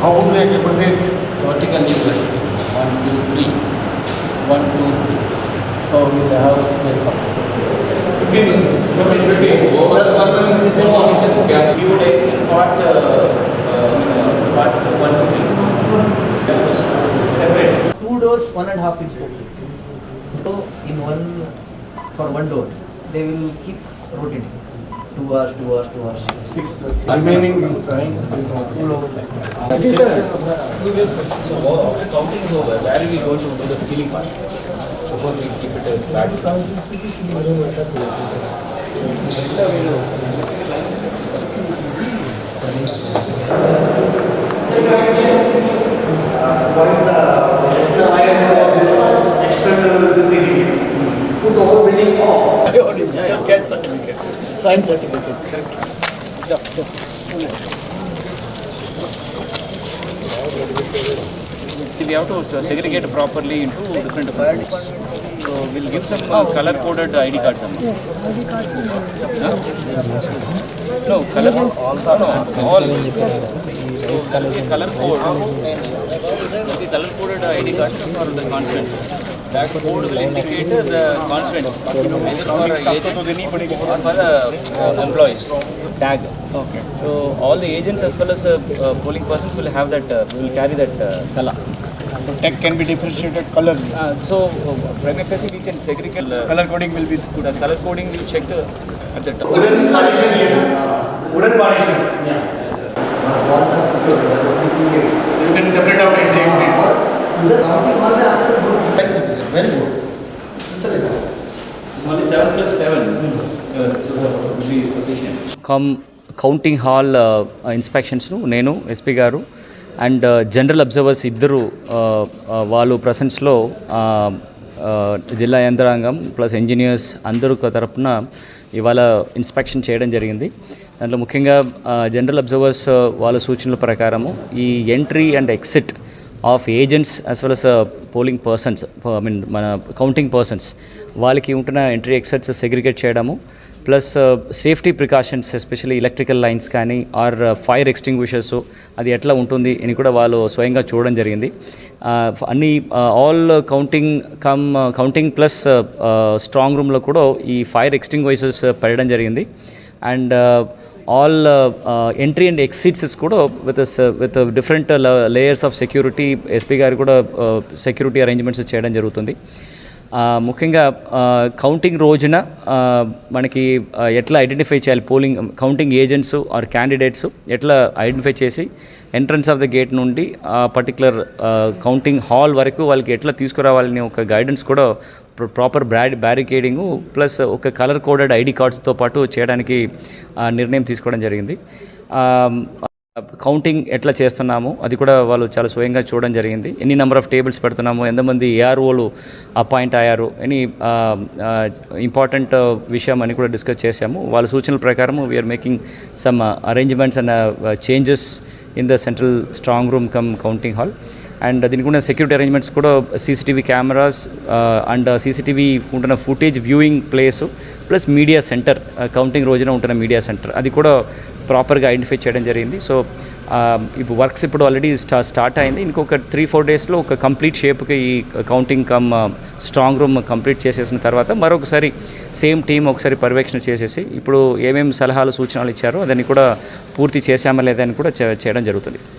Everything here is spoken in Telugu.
How would we recommend? Vertical equation. One, two, three. One, two, three. So we have space of Okay. Okay. 1 You one and a half is okay. So in one, for one door, they will keep rotating. Two hours, two hours, two hours. Six plus three. Remaining is trying. So after counting is over, where are we going to do the ceiling part? Before we keep it back. Just get certificate, sign certificate. We have to segregate properly into different different groups. So we'll give some uh, color coded ID cards. Amma. Huh? No, color, no, no, all. So the color code, the color coded ID cards for the constituents that board will indicate the constituents for the employees tag. Okay. So all the agents as well as uh, polling persons will have that uh, will carry that uh, color. So tech can be differentiated color. Uh, so uh, prima facie we can segregate. The color coding will be good. The color coding will check the at the top. Wooden partition. Wooden partition. Yes. You can separate out entry the other group. Very good come counting hall ఇన్స్పెక్షన్స్ను నేను ఎస్పీ గారు అండ్ జనరల్ అబ్జర్వర్స్ ఇద్దరు uh, uh, వాళ్ళు ప్రసెన్స్లో uh, జిల్లా యంత్రాంగం ప్లస్ ఇంజనీర్స్ అందరూ తరపున ఇవాళ ఇన్స్పెక్షన్ చేయడం జరిగింది. దాంట్లో ముఖ్యంగా జనరల్ అబ్జర్వర్స్ వాళ్ళ సూచనల ప్రకారము ఈ entry and exit of agents as well as polling persons I mean మన కౌంటింగ్ పర్సన్స్ వాళ్ళకి ఉంటున్న ఎంట్రీ ఎక్సెట్స్ సెగ్రిగేట్ చేయడము plus uh, safety precautions especially electrical lines కానీ ఆర్ uh, ఫైర్ ఎక్స్టింగ్విషర్స్ అది ఎట్లా ఉంటుంది అని కూడా వాళ్ళు స్వయంగా చూడడం జరిగింది. అన్ని all counting come counting plus strong రూమ్లో కూడా ఈ ఫైర్ ఎక్స్టింగ్విషర్స్ uh, పెట్టడం జరిగింది. And all entry and exits కూడా with with different layers of security SP గారు కూడా సెక్యూరిటీ అరేంజ్మెంట్స్ చేయడం జరుగుతుంది. ముఖ్యంగా కౌంటింగ్ రోజున మనకి ఎట్లా ఐడెంటిఫై చేయాలి? Polling counting agents or candidates ఎట్లా ఐడెంటిఫై చేసి ఎంట్రన్స్ ఆఫ్ ద గేట్ నుండి ఆ పర్టికులర్ కౌంటింగ్ హాల్ వరకు వాళ్ళకి ఎట్లా తీసుకురావాలని ఒక గైడెన్స్ కూడా ప్రాపర్ బ్రాడ్ బ్యారికేడింగ్ ప్లస్ ఒక కలర్ కోడెడ్ ఐడి కార్డ్స్తో పాటు చేయడానికి ఆ, నిర్ణయం తీసుకోవడం జరిగింది. కౌంటింగ్ ఎట్లా చేస్తున్నాము అది కూడా వాళ్ళు చాలా స్వయంగా చూడడం జరిగింది. ఎన్ని నెంబర్ ఆఫ్ టేబుల్స్ పెడుతున్నాము ఎంతమంది ఏఆర్ఓలు అపాయింట్ అయ్యారు ఎనీ ఇంపార్టెంట్ విషయం అని కూడా డిస్కస్ చేశాము. వాళ్ళ సూచనల ప్రకారం we're making some arrangements and changes in the central strong room come counting hall and దీనికి ఉన్న సెక్యూరిటీ అరేంజ్మెంట్స్ కూడా సీసీటీవీ కెమెరాస్ అండ్ సీసీటీవీ ఉంటున్న footage viewing place plus media centre counting రోజున ఉంటున్న మీడియా సెంటర్. అది కూడా ప్రాపర్గా ఐడెంటిఫై చేయడం జరిగింది. సో ఇప్పుడు వర్క్స్ ఇప్పుడు ఆల్రెడీ స్టా స్టార్ట్ అయింది. ఇంకొక త్రీ ఫోర్ డేస్లో ఒక కంప్లీట్ షేప్కి ఈ counting come strong room complete చేసేసిన తర్వాత మరొకసారి సేమ్ టీం ఒకసారి పర్యవేక్షణ చేసేసి ఇప్పుడు ఏమేమి సలహాలు సూచనలు ఇచ్చారో దాన్ని కూడా పూర్తి చేశామా లేదా అని కూడా చే- చేయడం జరుగుతుంది.